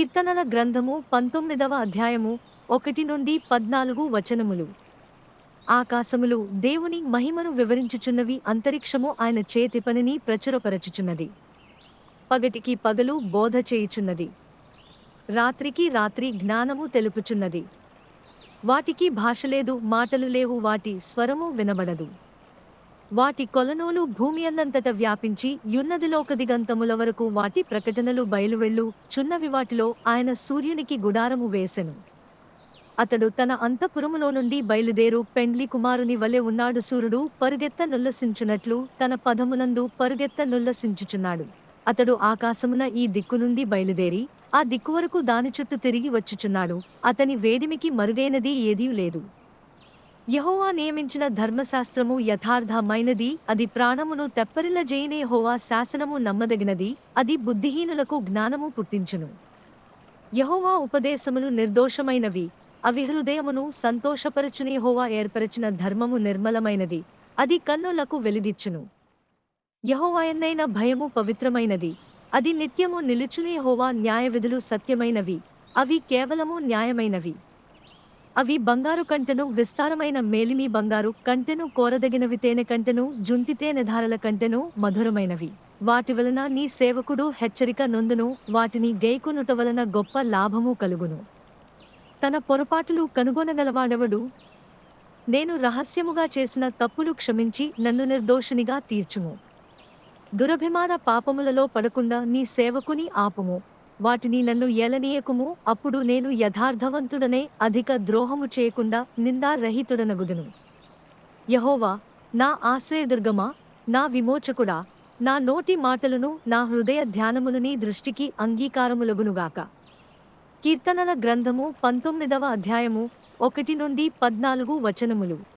కీర్తనల గ్రంథము పంతొమ్మిదవ అధ్యాయము ఒకటి నుండి పద్నాలుగు వచనములు. ఆకాశములు దేవుని మహిమను వివరించుచున్నవి అంతరిక్షము ఆయన చేతి పనిని ప్రచురపరచుచున్నది. పగటికి పగలు బోధ చేయుచున్నది. రాత్రికి రాత్రి జ్ఞానము తెలుపుచున్నది. వాటికి భాష లేదు మాటలు లేవు వాటి స్వరము వినబడదు. వాటి కొలనోలు భూమి అందంతట వ్యాపించి యున్నదిలోక దిగంతముల వరకు వాటి ప్రకటనలు బయలువెళ్ళు చున్నవి వాటిలో ఆయన సూర్యునికి గుడారము వేసెను. అతడు తన అంతఃపురములో నుండి బయలుదేరు పెండ్లి కుమారుని వలె ఉన్నాడు సూర్యుడు పరుగెత్త నుల్లసించునట్లు తన పదమునందు పరుగెత్త నుల్లసించుచున్నాడు. అతడు ఆకాశమున ఈ దిక్కు నుండి బయలుదేరి ఆ దిక్కు వరకు దాని చుట్టూ తిరిగి వచ్చుచున్నాడు. అతని వేడిమికి మరుగైనది ఏదీ లేదు. యహోవా నియమించిన ధర్మశాస్త్రము యథార్థమైనది అది ప్రాణమును తెప్పరిల్లజేయనే హోవా శాసనము నమ్మదగినది అది బుద్ధిహీనులకు జ్ఞానము పుట్టించును. యహోవా ఉపదేశములు నిర్దోషమైనవి అవి హృదయమును సంతోషపరచునే హోవా ఏర్పరచిన ధర్మము నిర్మలమైనది అది కన్నులకు వెలిగిచ్చును. యహోవాయన్నైన భయము పవిత్రమైనది అది నిత్యము నిలుచునే హోవా న్యాయ విధులు సత్యమైనవి అవి కేవలము న్యాయమైనవి. అవి బంగారు కంటెను విస్తారమైన మేలిమి బంగారు కంటెను కోరదగినవి తేనె కంటెను జుంటి తేనె ధారల కంటెను మధురమైనవి. వాటి వలన నీ సేవకుడు హెచ్చరిక నొందును వాటిని గైకొనుట వలన గొప్ప లాభము కలుగును. తన పొరపాటులు కనుగొనగలవాడెవడు? నేను రహస్యముగా చేసిన తప్పులు క్షమించి నన్ను నిర్దోషినిగా తీర్చుము. దురభిమాన పాపములలో పడకుండా నీ సేవకుని ఆపము. వాటిని నన్ను ఏలనీయకుము అప్పుడు నేను యథార్థవంతుడనే అధిక ద్రోహము చేయకుండా నిందారహితుడనగుదును. యహోవా నా ఆశ్రయదుర్గమా నా విమోచకుడా నా నోటి మాటలను నా హృదయ ధ్యానమును నీ దృష్టికి అంగీకారములగునుగాక. కీర్తనల గ్రంథము పంతొమ్మిదవ అధ్యాయము ఒకటి నుండి పద్నాలుగు వచనములు.